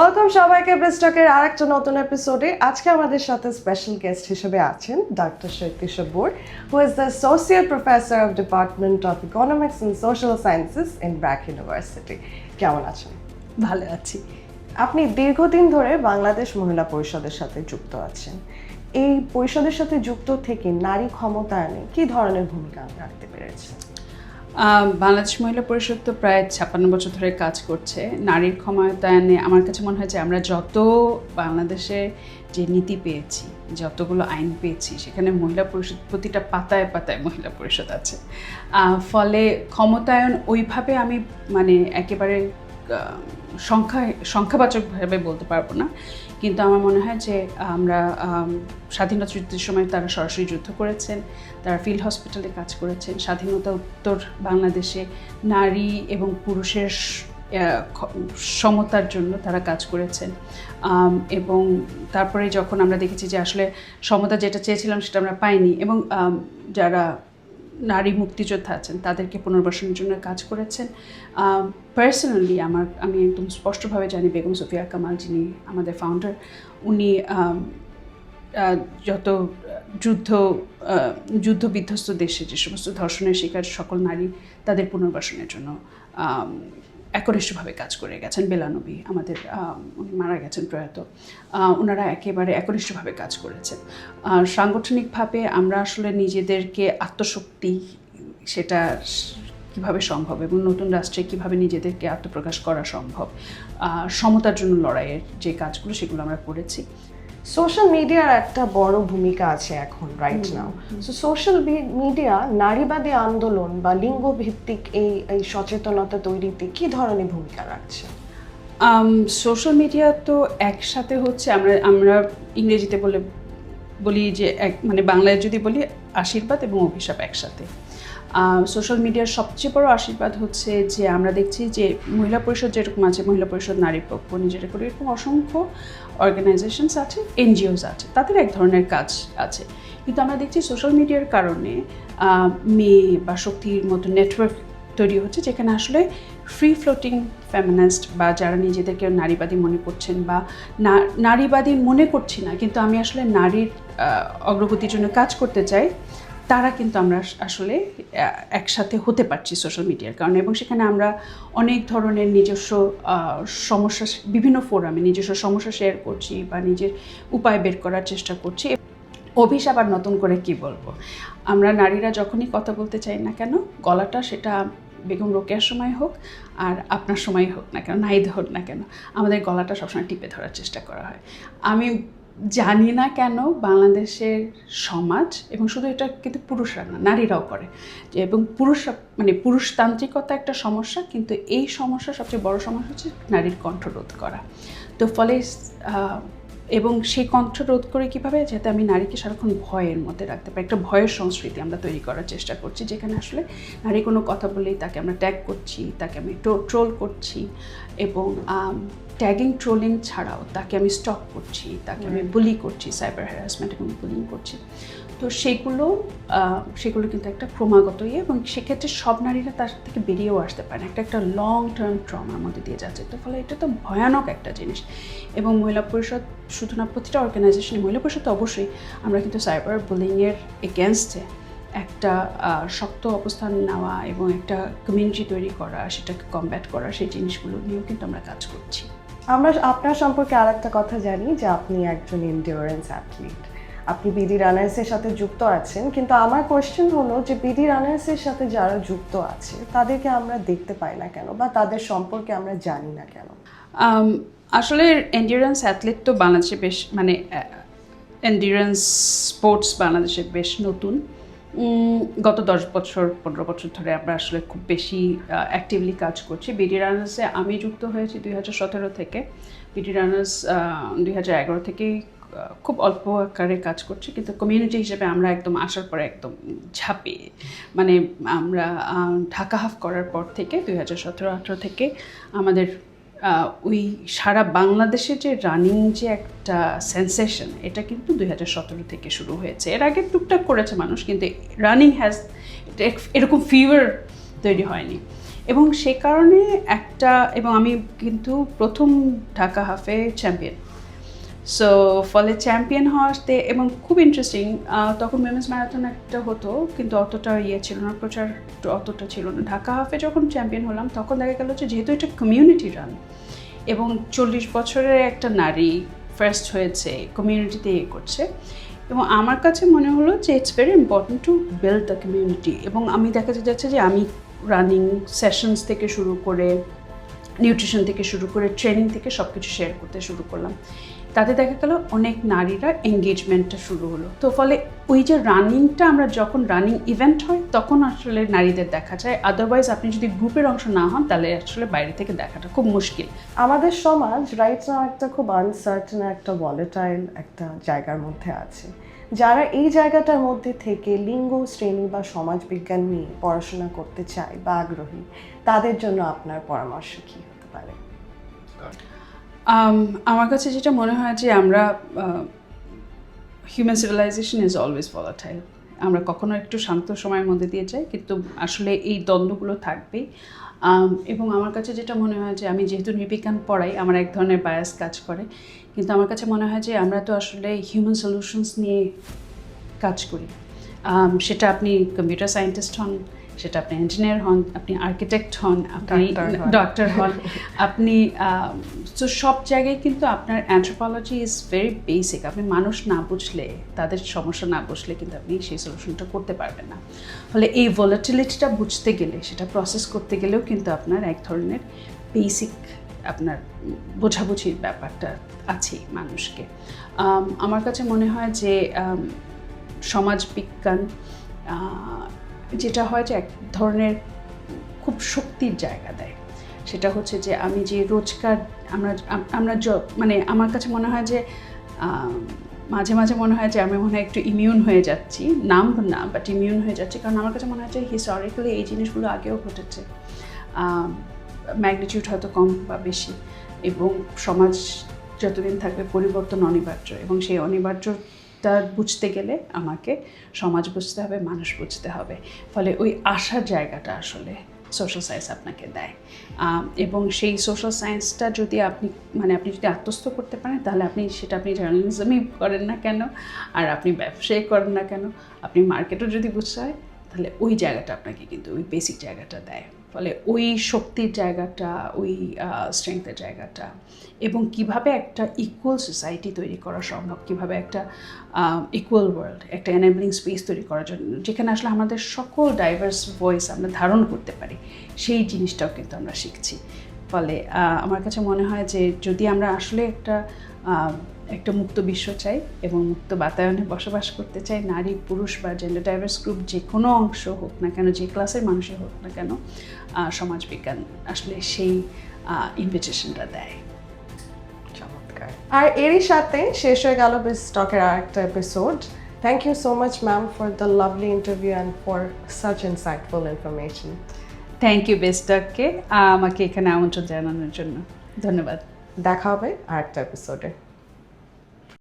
Welcome সবাইকে ব্রেস্টকের আর একটা নতুন এপিসোডে আজকে আমাদের সাথে স্পেশাল গেস্ট হিসেবে আছেন doctor Shaiti Sabbar who is the associate professor of department of economics and social sciences in BRAC University কেমন আছেন? ভালো আছি। আপনি দীর্ঘদিন ধরে বাংলাদেশ মহিলা পরিষদের সাথে যুক্ত আছেন। এই পরিষদের সাথে যুক্ত থেকে নারী ক্ষমতায়নে কি ধরনের ভূমিকা রাখতে পেরেছেন? বাংলাদেশ মহিলা পরিষদ তো প্রায় ছাপ্পান্ন বছর ধরে কাজ করছে। নারীর ক্ষমতায়নে আমার কাছে মনে হয় যে আমরা যত বাংলাদেশে যে নীতি পেয়েছি, যতগুলো আইন পেয়েছি, সেখানে মহিলা পরিষদ, প্রতিটা পাতায় পাতায় মহিলা পরিষদ আছে। ফলে ক্ষমতায়ন ওইভাবে আমি মানে একেবারে সংখ্যায় সংখ্যাবাচকভাবে বলতে পারব না। কিন্তু আমার মনে হয় যে আমরা স্বাধীনতা যুদ্ধের সময় তারা সরাসরি যুদ্ধ করেছেন, তারা ফিল্ড হসপিটালে কাজ করেছেন। স্বাধীনতা উত্তর বাংলাদেশে নারী এবং পুরুষের সমতার জন্য তারা কাজ করেছেন। এবং তারপরে যখন আমরা দেখেছি যে আসলে সমতা যেটা চেয়েছিলাম সেটা আমরা পাইনি এবং যারা নারী মুক্তিযোদ্ধা আছেন, তাদেরকে পুনর্বাসনের জন্য কাজ করেছেন। পার্সোনালি আমার, আমি একদম স্পষ্টভাবে জানি বেগম সুফিয়া কামাল যিনি আমাদের ফাউন্ডার উনি যত যুদ্ধ যুদ্ধ বিধ্বস্ত দেশে যে সমস্ত ধর্ষণের শিকার সকল নারী তাদের পুনর্বাসনের জন্য একনিষ্ঠভাবে কাজ করে গেছেন। বেলানবী আমাদের উনি মারা গেছেন প্রয়াত। ওনারা একেবারে একনিষ্ঠভাবে কাজ করেছেন। আর সাংগঠনিকভাবে আমরা আসলে নিজেদেরকে আত্মশক্তি সেটা কীভাবে সম্ভব এবং নতুন রাষ্ট্রে কীভাবে নিজেদেরকে আত্মপ্রকাশ করা সম্ভব সমতার জন্য লড়াইয়ের যে কাজগুলো সেগুলো আমরা করেছি। সোশ্যাল মিডিয়ার একটা বড় ভূমিকা আছে এখন right now so social media নারীবাদী আন্দোলন বা লিঙ্গ ভিত্তিক এই এই সচেতনতা তৈরিতে কি ধরনের ভূমিকা রাখছে? সোশ্যাল মিডিয়া তো একসাথে হচ্ছে আমরা আমরা ইংরেজিতে বলে বলি যে এক মানে বাংলায় যদি বলি আশীর্বাদ এবং অভিশাপ একসাথে। সোশ্যাল মিডিয়ার সবচেয়ে বড় আশীর্বাদ হচ্ছে যে আমরা দেখছি যে মহিলা পরিষদ যেরকম আছে, মহিলা পরিষদ নারী পক্ষ নিজেরা করে এরকম অসংখ্য অর্গানাইজেশনস আছে এনজিওস আছে, তাদের এক ধরনের কাজ আছে। কিন্তু আমরা দেখছি সোশ্যাল মিডিয়ার কারণে মেয়ে বা শক্তির মতো নেটওয়ার্ক তৈরি হচ্ছে যেখানে আসলে ফ্রি ফ্লোটিং ফেমিনিস্ট বা যারা নিজেদেরকে নারীবাদী মনে করছেন বা নারীবাদী মনে করছি না, কিন্তু আমি আসলে নারীর অগ্রগতির জন্য কাজ করতে চাই তারা কিন্তু আমরা আসলে একসাথে হতে পারছি সোশ্যাল মিডিয়ার কারণে। এবং সেখানে আমরা অনেক ধরনের নিজস্ব সমস্যা বিভিন্ন ফোরামে নিজস্ব সমস্যা শেয়ার করছি বা নিজের উপায় বের করার চেষ্টা করছি। অভিশাপ আর নতুন করে কি বলব? আমরা নারীরা যখনই কথা বলতে চাই না কেন, গলাটা সেটা বেগম রোকেয়ার সময় হোক আর আপনার সময় হোক না কেন, নাইদ হোক না কেন, আমাদের গলাটা সবসময় টিপে ধরার চেষ্টা করা হয়। আমি জানি না কেন বাংলাদেশের সমাজ এবং শুধু এটা কিন্তু পুরুষরা না, নারীরাও করে। এবং পুরুষ মানে পুরুষতান্ত্রিকতা একটা সমস্যা, কিন্তু এই সমস্যা সবচেয়ে বড় সমস্যা হচ্ছে নারীর কণ্ঠরোধ করা। তো ফলে এবং সেই কণ্ঠ রোধ করে কীভাবে যাতে আমি নারীকে সারাক্ষণ ভয়ের মধ্যে রাখতে পারি? একটা ভয়ের সংস্কৃতি আমরা তৈরি করার চেষ্টা করছি যেখানে আসলে নারী কোনো কথা বলেই তাকে আমরা ট্যাগ করছি তাকে আমি ট্রোল করছি এবং ট্যাগিং ট্রোলিং ছাড়াও তাকে আমি স্টক করছি তাকে আমি বুলি করছি সাইবার হ্যারাসমেন্ট এবং বুলিং করছি। তো সেগুলো সেগুলো কিন্তু একটা ক্রমাগত ইয়ে এবং সেক্ষেত্রে সব নারীরা তার থেকে বেরিয়েও আসতে পারে একটা একটা লং টার্ম ট্রমার মধ্যে দিয়ে যাচ্ছে। তো ফলে এটা তো ভয়ানক একটা জিনিস। এবং মহিলা পরিষদ শুধু না, প্রতিটা অর্গানাইজেশনে মহিলা পরিষদ তো অবশ্যই, আমরা কিন্তু সাইবার বুলিংয়ের এগেনস্টে একটা শক্ত অবস্থান নেওয়া এবং একটা কমিউনিটি তৈরি করা, সেটাকে কমব্যাট করা, সেই জিনিসগুলো নিয়েও কিন্তু আমরা কাজ করছি। আমরা, আপনার সম্পর্কে আর একটা কথা জানি যে আপনি একজন এন্ডিওরেন্স অ্যাথলিট আপনি বিডি রানার্সের সাথে যুক্ত আছেন, কিন্তু আমার কোয়েশ্চেন হলো যে বিডি রানার্সের সাথে যারা যুক্ত আছে, তাদেরকে আমরা দেখতে পাই না কেন বা তাদের সম্পর্কে আমরা জানি না কেন? আসলে এন্ডিউরেন্স অ্যাথলেট তো বাংলাদেশে বেশ মানে এন্ডিউরেন্স স্পোর্টস বাংলাদেশে বেশ নতুন। গত দশ বছর, পনেরো বছর ধরে আমরা আসলে খুব বেশি অ্যাক্টিভলি কাজ করছি। বিডি রানার্সে আমি যুক্ত হয়েছি দুই হাজার সতেরো থেকে। বিডি রানার্স দুই হাজার এগারো থেকেই খুব অল্প আকারে কাজ করছি, কিন্তু কমিউনিটি হিসেবে আমরা একদম আসার পরে একদম ঝাঁপে। মানে আমরা ঢাকা হাফ করার পর থেকে দুই হাজার সতেরো আঠেরো থেকে আমাদের ওই সারা বাংলাদেশে যে রানিং যে একটা সেন্সেশন এটা কিন্তু দুই হাজার সতেরো থেকে শুরু হয়েছে। এর আগে টুকটাক করেছে মানুষ, কিন্তু রানিং হ্যাজ এরকম ফিভার তৈরি হয়নি। এবং সে কারণে একটা, এবং আমি কিন্তু প্রথম ঢাকা হাফে চ্যাম্পিয়ন সো ফলে চ্যাম্পিয়ন হওয়াতে এবং খুব ইন্টারেস্টিং তখন উইমেন্স ম্যারাথন একটা হতো, কিন্তু অতটা ইয়ে ছিল না, প্রচার অতটা ছিল না। ঢাকা হাফে যখন চ্যাম্পিয়ন হলাম, তখন দেখা গেল যে যেহেতু এটা কমিউনিটি রান এবং চল্লিশ বছরের একটা নারী ফার্স্ট হয়েছে কমিউনিটিতে ইয়ে করছে, এবং আমার কাছে মনে হলো যে it's very important to build the community এবং আমি দেখা যাচ্ছে যে আমি রানিং সেশনস থেকে শুরু করে নিউট্রিশন থেকে শুরু করে ট্রেনিং থেকে সব কিছু শেয়ার করতে শুরু করলাম। তাতে দেখা গেল অনেক নারীরা এঙ্গেজমেন্টটা শুরু হলো। তো ফলে ওই যে রানিংটা আমরা যখন রানিং ইভেন্ট হয় তখন আসলে নারীদের দেখা যায়। আদারওয়াইজ আপনি যদি গ্রুপের অংশ না হন তাহলে আসলে বাইরে থেকে দেখাটা খুব মুশকিল। আমাদের সমাজ রাইট নাও একটা খুব আনসার্টেন একটা ভলেটাইল একটা জায়গার মধ্যে আছে। যারা এই জায়গাটার মধ্যে থেকে লিঙ্গ শ্রেণি বা সমাজবিজ্ঞান নিয়ে পড়াশোনা করতে চায় বা আগ্রহী তাদের জন্য আপনার পরামর্শ কী হতে পারে? আমার কাছে যেটা মনে হয় যে আমরা human civilisation is always volatile আমরা কখনো একটু শান্ত সময়ের মধ্যে দিয়ে যাই কিন্তু আসলে এই দ্বন্দ্বগুলো থাকবেই। Um, এবং আমার কাছে যেটা মনে হয় যে আমি যেহেতু নৃবিজ্ঞান পড়াই আমার এক ধরনের বায়াস কাজ করে। কিন্তু আমার কাছে মনে হয় যে আমরা তো আসলে হিউম্যান সলিউশনস নিয়ে কাজ করি। Um, সেটা আপনি কম্পিউটার সায়েন্টিস্ট হন সেটা আপনি ইঞ্জিনিয়ার হন আপনি আর্কিটেক্ট হন আপনি ডক্টর হন। আপনি তো সব জায়গায় কিন্তু আপনার অ্যান্থ্রোপোলজি ইজ ভেরি বেসিক আপনি মানুষ না বুঝলে তাদের সমস্যা না বুঝলে কিন্তু আপনি সেই সলিউশনটা করতে পারবেন না। ফলে এই ভোলাটিলিটিটা বুঝতে গেলে সেটা প্রসেস করতে গেলেও কিন্তু আপনার এক ধরনের বেসিক আপনার বোঝাবুঝির ব্যাপারটা আছে মানুষকে। আমার কাছে মনে হয় যে সমাজবিজ্ঞান যেটা হয় যে এক ধরনের খুব শক্তির জায়গা দেয়। সেটা হচ্ছে যে আমি যে রোজকার আমরা আমরা মানে আমার কাছে মনে হয় যে মাঝে মাঝে মনে হয় যে আমি মনে হয় একটু ইমিউন হয়ে যাচ্ছি। নাম না বাট ইমিউন হয়ে যাচ্ছি। কারণ আমার কাছে মনে হয় যে হিস্টোরিক্যালি এই জিনিসগুলো আগেও ঘটেছে। ম্যাগনিটিউড হয়তো কম বা বেশি। এবং সমাজ যতদিন থাকবে পরিবর্তন অনিবার্য। এবং সেই অনিবার্যটা বুঝতে গেলে আমাকে সমাজ বুঝতে হবে, মানুষ বুঝতে হবে। ফলে ওই আসার জায়গাটা আসলে সোশ্যাল সায়েন্স আপনাকে দেয়। এবং সেই সোশ্যাল সায়েন্সটা যদি আপনি মানে আপনি যদি আত্মস্থ করতে পারেন, তাহলে আপনি সেটা আপনি জার্নালিজমই করেন না কেন? আর আপনি ব্যবসায়ী করেন না কেন? আপনি মার্কেটও যদি বুঝতে হয়, তাহলে ওই জায়গাটা আপনাকে কিন্তু, ওই বেসিক জায়গাটা দেয়। ফলে ওই শক্তির জায়গাটা, ওই স্ট্রেংথের জায়গাটা এবং কীভাবে একটা ইকুয়াল সোসাইটি তৈরি করা সম্ভব, কীভাবে একটা ইকুয়াল ওয়ার্ল্ড একটা এনেবলিং স্পেস তৈরি করার জন্য, যেখানে আসলে আমাদের সকল ডাইভার্স ভয়েস আমরা ধারণ করতে পারি, সেই জিনিসটাও কিন্তু আমরা শিখছি। ফলে আমার কাছে মনে হয় যে যদি আমরা আসলে একটা আহ, একটা মুক্ত বিশ্ব চাই এবং মুক্ত বাতায়নে বসবাস করতে চাই নারী পুরুষ বা জেন্ডার ডাইভার্স গ্রুপ যে কোনো অংশ হোক না কেন যে ক্লাসের মানুষই হোক না কেন আহ, সমাজবিজ্ঞান আসলে সেই ইনভিটেশনটা দেয়। চমৎকার। আর এরই সাথে শেষ হয়ে গেল বেশ স্টকের আর একটা episode thank you so much ma'am for the lovely interview and for such insightful information thank you বেস্টাককে আমাকে এখানে আমন্ত্রণ জানানোর জন্য। ধন্যবাদ। দেখা হবে আর একটা এপিসোডে